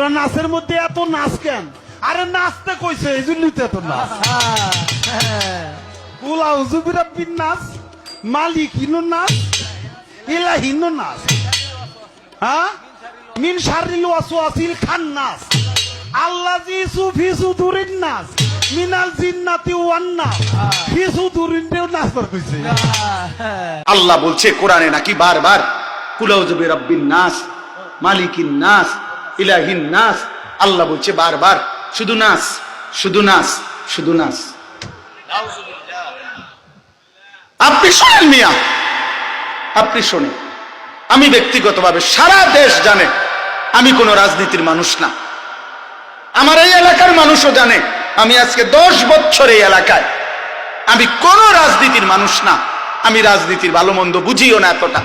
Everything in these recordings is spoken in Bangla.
তোরা নাচের মধ্যে এত নাচ কেন? আরে নাচতে কইছে এই জন্যই তো এত নাচ। কুলা হুজুবিরা বিন নাচ মালিক হিনো নাচ ইলা হিনো নাচ। হ্যাঁ? মিন শারিল ওয়াসওয়াসিল খান নাস আল্লাজি সুফি সুদুরিন নাস মিনাল জিন্নাতি ওয়ান নাস ফি সুদুরিন দেও নাচ কইছে। আল্লাহ বলছে, কোরআনে নাকি বারবার কুলাউজবে রব্বিন নাস মালিকিন নাস ইলাহিন নাস। আল্লাহ বলছে বারবার, শুধু নাস শুধু নাস শুধু নাস। আপনি শোনেন মিয়া, আপনি শোনেন। আমি ব্যক্তিগতভাবে সারা দেশ জানে, আমি কোনো রাজনীতির মানুষ না। আমার এই এলাকার মানুষও জানে, আমি আজকে দশ বছর এই এলাকায়। আমি কোন রাজনীতির মানুষ না, আমি রাজনীতির ভালো মন্দ বুঝিও না এতটা।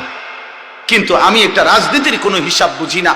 কিন্তু আমি একটা রাজনীতির কোনো হিসাব বুঝি না।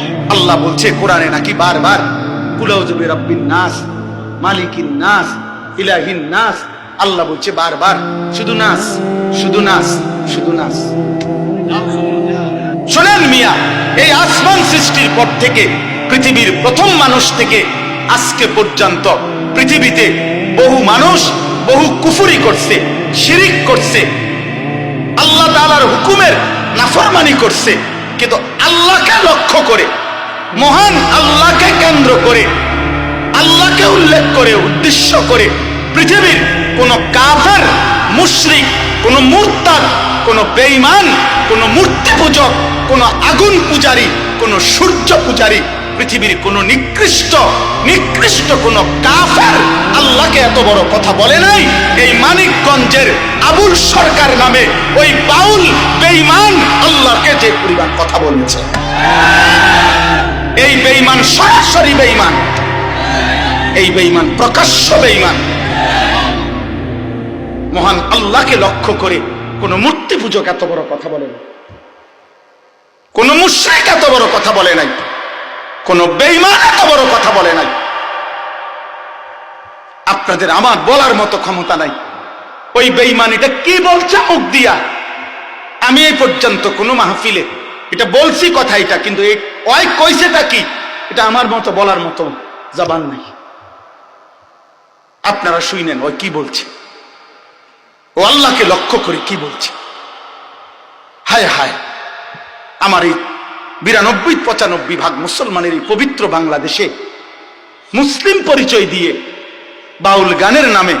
আল্লাহ বলছে, কোরআনে নাকি বারবার কুলাউজুবি রব্বিন নাস, মালিকিন নাস, ইলাহিন নাস। আল্লাহ বলছে, বারবার, শুধু নাস শুধু নাস শুধু নাস। শোনেন মিয়া, এই আসমান সৃষ্টির পর থেকে পৃথিবীর প্রথম মানুষ থেকে আজকে পর্যন্ত পৃথিবীতে বহু মানুষ বহু কুফুরি করছে, শিরিক করছে, আল্লাহ তাআলার হুকুমের নাফরমানি করছে, কিন্তু আল্লাহকে লক্ষ্য করে মহান আল্লাহকে কেন্দ্র করে, আল্লাহকে উল্লেখ করে, উদ্দেশ্য করে পৃথিবীর কোন কাফের, মুশরিক, কোন মুরতাদ, কোন বেঈমান, কোন মূর্তি পূজক, কোন আগুন পূজারী, কোন সূর্য পূজারী, পৃথিবীর কোন নিকৃষ্ট নিকৃষ্ট কোন কাফের আল্লাহকে এত বড় কথা বলে নাই। এই মানিকগঞ্জের আবুল সরকার নামে ওই বাউল বেঈমান আল্লাহকে যে পরিমাণ কথা বলেছে। এই বেঈমান সরাসরি বেঈমান। এই বেঈমান প্রকাশ্য বেঈমান। মহান আল্লাহকে লক্ষ্য করে কোন মূর্তি পূজক এত বড় কথা বলে না কোন মুশ্রিক এত বড় কথা বলে নাই। কোন বেঈমান এত বড় কথা বলে নাই। আপনাদের আমার বলার মতো ক্ষমতা নাই। ওই বেঈমানিটা কি বলছে মুখ দিয়া? আমি এই পর্যন্ত কোনো মাহফিলে এটা বলছি কথা এটা, কিন্তু এই ওই কইছেটা কি? এটা আমার মতো বলার মতো জবান নাই। আপনারা শুইনেন ওই কি বলছে? ও আল্লাহকে লক্ষ্য করে কি বলছে? হায় হায়, আমার এই বিরানব্বই পঁচানব্বই ভাগ মুসলমানের এই পবিত্র বাংলাদেশে মুসলিম পরিচয় দিয়ে বাউল গানের নামে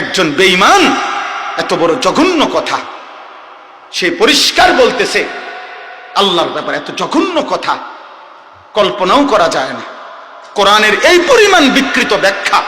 একজন বেঈমান, এত বড় জঘন্য কথা, সে পরিষ্কার বলতেছে আল্লাহর ব্যাপারে এত জঘন্য কথা কল্পনাও করা যায় না। কোরআনের এই পরিমাণ বিকৃত ব্যাখ্যা